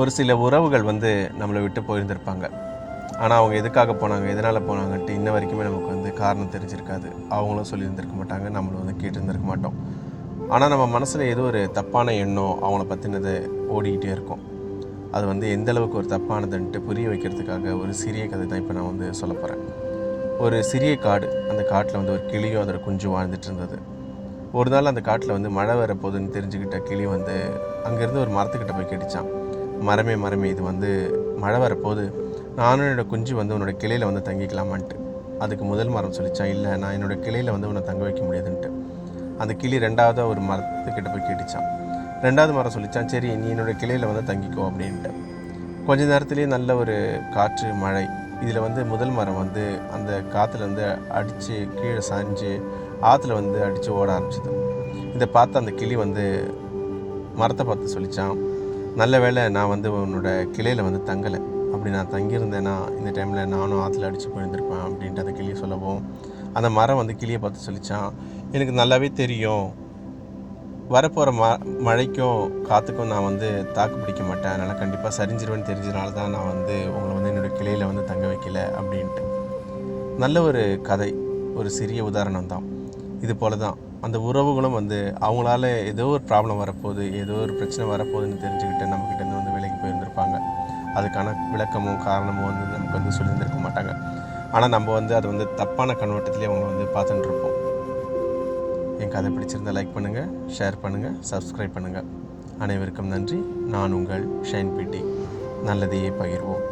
ஒரு சில உறவுகள் வந்து நம்மளை விட்டு போயிருந்திருப்பாங்க. ஆனால் அவங்க எதுக்காக போனாங்க எதனால் போனாங்கன்ட்டு இன்ன வரைக்குமே நமக்கு வந்து காரணம் தெரிஞ்சிருக்காது. அவங்களும் சொல்லியிருந்திருக்க மாட்டாங்க நம்மளும் வந்து கேட்டிருந்திருக்க மாட்டோம். ஆனால் நம்ம மனசில் ஏதோ ஒரு தப்பான எண்ணம் அவங்கள பற்றினது ஓடிக்கிட்டே இருக்கும். அது வந்து எந்த அளவுக்கு ஒரு தப்பானதுன்ட்டு புரிய வைக்கிறதுக்காக ஒரு சிறிய கதை தான் இப்போ நான் வந்து சொல்ல போகிறேன் ஒரு சிறிய காடு அந்த காட்டில் வந்து ஒரு கிளியும் அதோட குஞ்சு வாழ்ந்துட்டு இருந்தது. ஒரு நாள் அந்த காட்டில் வந்து மழை வர போதுன்னு தெரிஞ்சுக்கிட்ட கிளி வந்து அங்கேருந்து ஒரு மரத்துக்கிட்ட போய் கேட்டுச்சான் மரமே மரமே இது வந்து மழை வரப்போகுது நானும் என்னோட குஞ்சு வந்து உன்னோட கிளையில் வந்து தங்கிக்கலாமான்ட்டு. அதுக்கு முதல் மரம் சொல்லிச்சான் இல்லை நான் என்னோட கிளையில் வந்து உன்னை தங்க வைக்க முடியாதுன்ட்டு. அந்த கிளி ரெண்டாவதாக ஒரு மரத்துக்கிட்ட போய் கேட்டுச்சான் ரெண்டாவது மரம் சொல்லிச்சான் சரி நீ என்னோடய கிளையில் வந்து தங்கிக்கோ அப்படின்ட்டு. கொஞ்ச நேரத்துலேயே நல்ல ஒரு காற்று மழை இதில் வந்து முதல் மரம் வந்து அந்த காற்றுல வந்து அடித்து கீழே சாஞ்சு ஆற்றுல வந்து அடித்து ஓட ஆரம்பிச்சிது. இதை பார்த்து அந்த கிளி வந்து மரத்தை பார்த்து சொல்லிச்சான் நல்ல வேளை நான் வந்து உன்னோட கிளையில் வந்து தங்கலை. அப்படி நான் தங்கியிருந்தேன்னா இந்த டைமில் நானும் ஆற்றுல அடித்து போயிருந்திருப்பேன் அப்படின்ட்டு அந்த கிளியை சொல்லவும் அந்த மரம் வந்து கிளியை பார்த்து சொல்லித்தான் எனக்கு நல்லாவே தெரியும். வரப்போகிற ம மழைக்கும் காற்றுக்கும் நான் வந்து தாக்கு பிடிக்க மாட்டேன். அதனால் கண்டிப்பாக சரிஞ்சிருவேன்னு தெரிஞ்சதுனால தான் நான் வந்து உங்களை வந்து என்னோடய கிளையில் வந்து தங்க வைக்கல அப்படின்ட்டு. நல்ல ஒரு கதை ஒரு சிறிய உதாரணம் தான் இது போல தான் அந்த உறவுகளும் வந்து அவங்களால ஏதோ ஒரு ப்ராப்ளம் வரப்போகுது ஏதோ ஒரு பிரச்சனை வரப்போகுதுன்னு தெரிஞ்சுக்கிட்டு நம்மக்கிட்டேருந்து வந்து விலகி போயிருந்திருப்பாங்க. அதுக்கான விளக்கமும் காரணமும் வந்து நமக்கு வந்து சொல்லியிருந்திருக்க மாட்டாங்க. ஆனால் நம்ம வந்து அது வந்து தப்பான கண்ணோட்டத்திலே அவங்க வந்து பார்த்துட்டு இருப்போம் என் கதை பிடிச்சிருந்தா லைக் பண்ணுங்கள் ஷேர் பண்ணுங்கள் சப்ஸ்கிரைப் பண்ணுங்கள் அனைவருக்கும் நன்றி. நான் உங்கள் ஷைன் பிடி. நல்லதையே பகிர்வோம்.